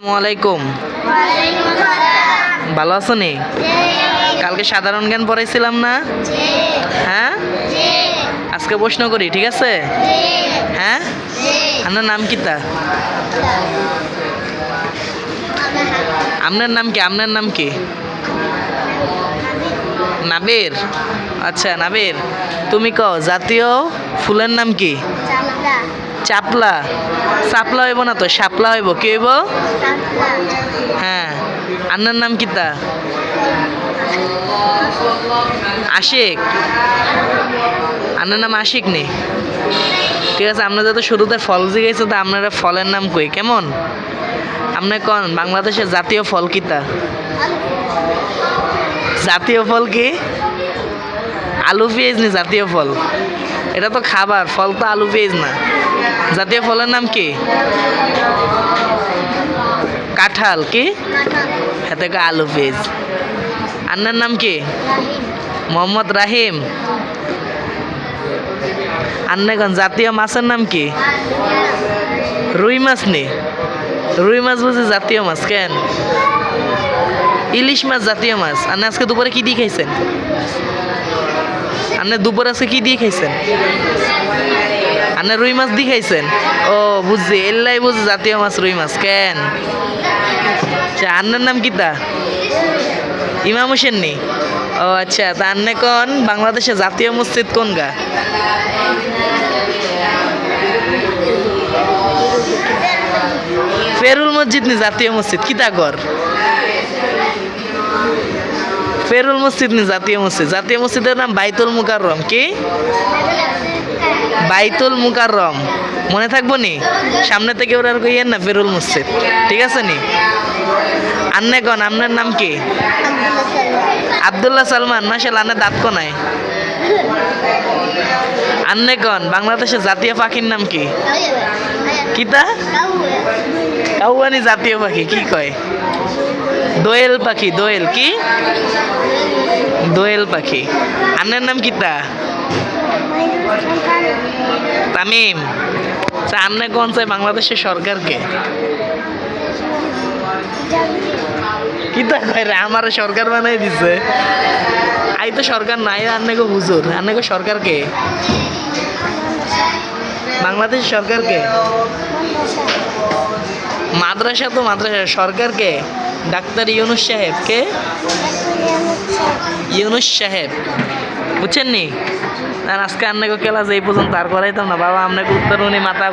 আসসালামু। আলাইকুম ভালো আছো নি? কালকে সাধারণ জ্ঞান পড়াইছিলাম না? হ্যাঁ? আজকে প্রশ্ন করি ঠিক আছে? হ্যাঁ? আপনার নাম কি তা? আপনার নাম কি? আপনার নাম কি? নাবের। আচ্ছা নাবের। তুমি কও জাতীয় ফুলের নাম কি? চাপলা। চাপলা হইব না তো? সাপলা হইব। কি হইব? হ্যাঁ। আন্নার নাম কি তা? আশিক। আন্নার নাম আশিক নি? ঠিক আছে আপনার যত শুরুতে ফল জিজ্ঞেস তো আপনারা ফলের নাম কই? কেমন? আপনি কন? বাংলাদেশের জাতীয় ফল কিতা জাতীয় ফল কি? আলু পেঁয়াজ নি জাতীয় ফল? এটা তো খাবার, ফল তো আলু পেঁয়াজ না। জাতীয় ফলের নাম কি? কাঁঠাল কি? হাতে আলু পেঁয়াজ আন্নার নাম কি? মোহাম্মদ রাহিম। আন্নাগঞ্জ, জাতীয় মাছের নাম কি? রুই মাছ নি। রুই মাছ বুঝি জাতীয় মাছ, কেন? ইলিশ মাছ জাতীয় মাছ। আপনি আজকে দুপুরে কি দিয়ে খাইছেন? আপনি দুপুর আজকে কি দিয়ে খাইছেন? আপনি রুই মাছ দিয়ে খাইছেন? ও, বুঝছি। এল্লাই বুঝছি, জাতীয় মাছ, রুই মাছ। কেন? আচ্ছা আন্নার নাম কি তা? ইমাম হোসেন ও আচ্ছা তা আন্নে কোন? বাংলাদেশে জাতীয় মসজিদ কোন গা ফেরুল মসজিদ নি জাতীয় মসজিদ? কিতা কর ফেরুল মসজিদ নি জাতীয় মসজিদ। জাতীয় মসজিদের নাম বাইতুল মুকাররম। কি? বাইতুল মুকাররম। মনে থাকব নি? সামনে থেকে ওরা আর কইয়েন না ফেরুল মসজিদ। ঠিক আছে নি? আন্নে কন? আপনার নাম কি? আবদুল্লাহ সালমান। মাসাল আন্নে দাঁত কোনায়? আন্নে কন? বাংলাদেশের জাতীয় পাখির নাম কি? কিতা? কাউয়ানি জাতীয় পাখি কি কয়? দোয়েল পাখি, দোয়েল কি? দোয়েল পাখি। আন্নের নাম কিতা তামিম। আমনে কোন চাই বাংলাদেশের সরকারকে? কিতা কয় আমার সরকার বানাই দিছে? আই তো সরকার নাই আন্নে গো হুজুর। আন্নে গো সরকারকে? বাংলাদেশ সরকারকে? মাদ্রাসা তো মাদ্রাসা সরকারকে ডাক্তার ইউনুস সাহেব কে? ইউনুস সাহেব। বুঝছেন নি আজকে আপনাকে ক্লাস এই পর্যন্ত আর করাইতাম না, বাবা আপনাকে উত্তর উনি মাথা